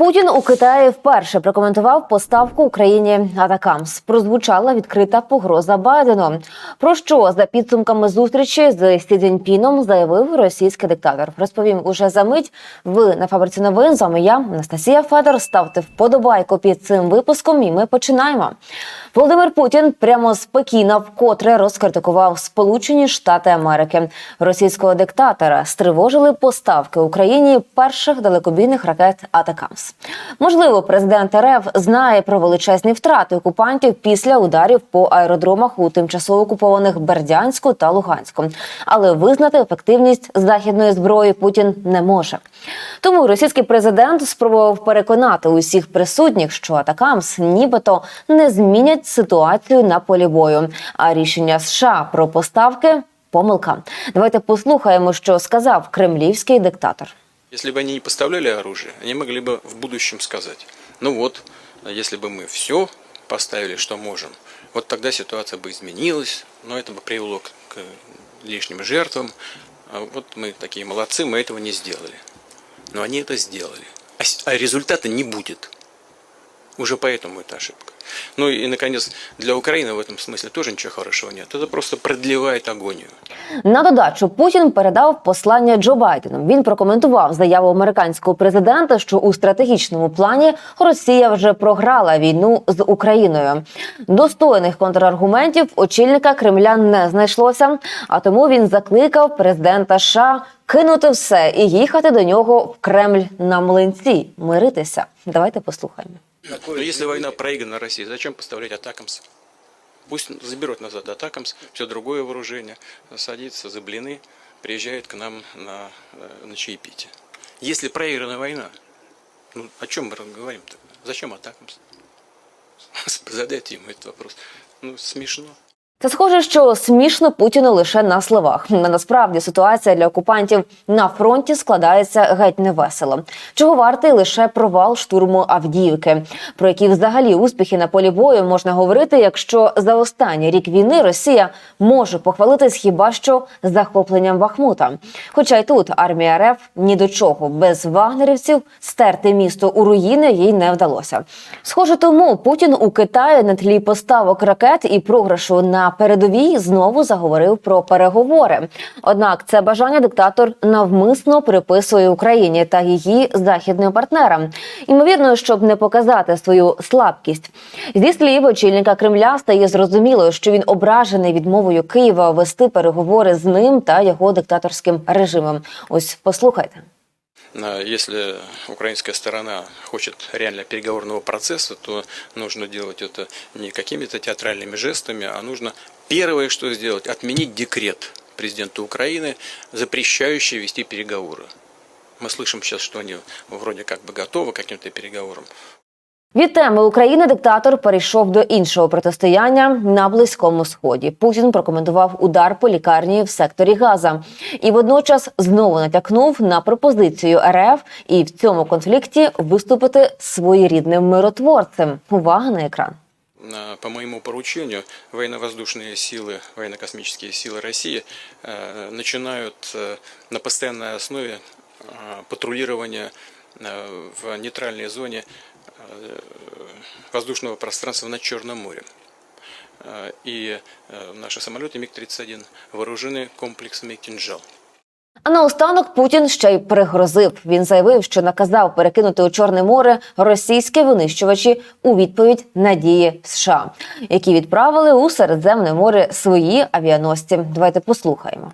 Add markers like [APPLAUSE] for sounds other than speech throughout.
Путін у Китаї вперше прокоментував поставку Україні Атакамс. Прозвучала відкрита погроза Байдену. Про що за підсумками зустрічі з Сі Цзіньпіном заявив російський диктатор. Розповім уже за мить. Ви на фабриці новин. З вами я Анастасія Федор. Ставте вподобайку під цим випуском, і ми починаємо. Володимир Путін прямо з вкотре розкритикував Сполучені Штати Америки. Російського диктатора стривожили поставки Україні перших далекобійних ракет Атакамс. Можливо, президент РФ знає про величезні втрати окупантів після ударів по аеродромах у тимчасово окупованих Бердянську та Луганську, але визнати ефективність західної зброї Путін не може. Тому російський президент спробував переконати усіх присутніх, що Атакамс нібито не змінять ситуацію на полі бою. А рішення США про поставки помилка. Давайте послухаємо, що сказав кремлівський диктатор. Если бы они не поставляли оружие, они могли бы в будущем сказать, ну вот, если бы мы все поставили, что можем, вот тогда ситуация бы изменилась, но это бы привело к, к лишним жертвам. А вот мы такие молодцы, мы этого не сделали. Но они это сделали. А, а результата не будет. Уже поэтому это ошибка. Ну и, наконец, для Украины в этом смысле тоже ничего хорошего нет. Это просто продлевает агонию. На додачу Путін передав послання Джо Байдену. Він прокоментував заяву американського президента, що у стратегічному плані Росія вже програла війну з Україною. Достойних контраргументів очільника Кремля не знайшлося. А тому він закликав президента США кинути все і їхати до нього в Кремль на млинці, миритися. Давайте послухаємо. Но если война проиграна России, зачем поставлять атакамс? Пусть заберут назад атакамс, все другое вооружение, садится за блины, приезжает к нам на, э, на чаепитие. Если проиграна война, ну о чем мы говорим-то? Зачем атакамс? [LAUGHS] Задайте ему этот вопрос. Ну, смешно. Це схоже, що смішно Путіну лише на словах. Насправді ситуація для окупантів на фронті складається геть невесело. Чого вартий лише провал штурму Авдіївки, про які взагалі успіхи на полі бою можна говорити, якщо за останній рік війни Росія може похвалитись хіба що захопленням Бахмута. Хоча й тут армія РФ ні до чого без вагнерівців стерти місто у руїни їй не вдалося. Схоже, тому Путін у Китаї на тлі поставок ракет і програшу на передовій знову заговорив про переговори. Однак це бажання диктатор навмисно приписує Україні та її західним партнерам. Ймовірно, щоб не показати свою слабкість. Зі слів очільника Кремля стає зрозуміло, що він ображений відмовою Києва вести переговори з ним та його диктаторським режимом. Ось послухайте. А Если украинская сторона хочет реально переговорного процесса, то нужно делать это не какими-то театральными жестами, а нужно первое, что сделать, отменить декрет президента Украины, запрещающий вести переговоры. Мы слышим сейчас, что они вроде как бы готовы к каким-то переговорам. Від теми України диктатор перейшов до іншого протистояння на близькому сході. Путін прокоментував удар по лікарні в секторі Газа і водночас знову натякнув на пропозицію РФ і в цьому конфлікті виступити своєрідним миротворцем. Увага на екран. На- По моему поручению военно-воздушные силы, военно-космические силы России э, начинают э, на постоянной основе э, патрулирование э, в нейтральной зоне э, воздушного пространства над Черным морем. Э, И э, наши самолеты МиГ-31 вооружены комплексами «Кинжал». А наостанок Путін ще й пригрозив. Він заявив, що наказав перекинути у Чорне море російські винищувачі у відповідь на дії США, які відправили у Середземне море свої авіаносці. Давайте послухаємо.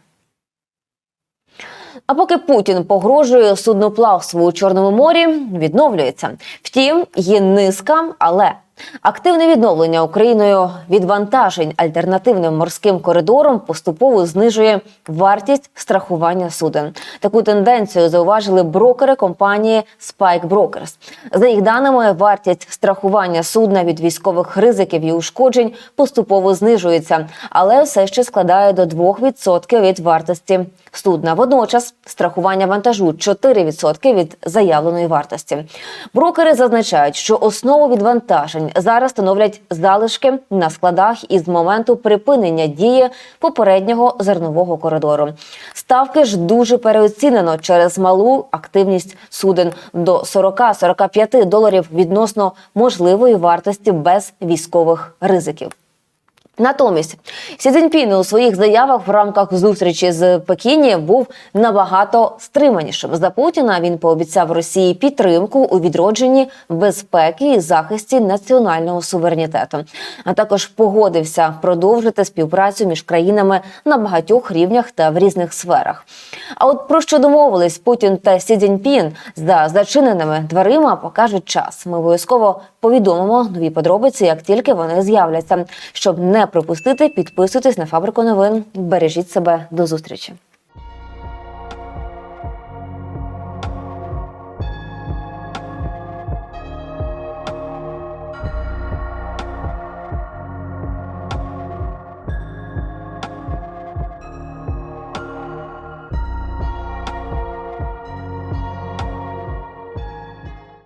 А поки Путін погрожує судноплавству у Чорному морі, відновлюється. Втім, є низка, але активне відновлення Україною відвантажень альтернативним морським коридором поступово знижує вартість страхування суден. Таку тенденцію зауважили брокери компанії Spike Brokers. За їх даними, вартість страхування судна від військових ризиків і ушкоджень поступово знижується, але все ще складає до 2% від вартості судна. Водночас страхування вантажу 4% від заявленої вартості. Брокери зазначають, що основу відвантажень зараз становлять залишки на складах із моменту припинення дії попереднього зернового коридору. Ставки ж дуже переоцінено через малу активність суден до 40-45 доларів відносно можливої вартості без військових ризиків. Натомість Сі Цзіньпін у своїх заявах в рамках зустрічі з Пекіні був набагато стриманішим. За Путіна він пообіцяв Росії підтримку у відродженні безпеки і захисті національного суверенітету, а також погодився продовжити співпрацю між країнами на багатьох рівнях та в різних сферах. А от про що домовились Путін та Сі Цзіньпін за зачиненими дверима покажуть час. Ми обов'язково повідомимо нові подробиці, як тільки вони з'являться. Щоб не пропустити, підписуйтесь на фабрику новин. Бережіть себе до зустрічі.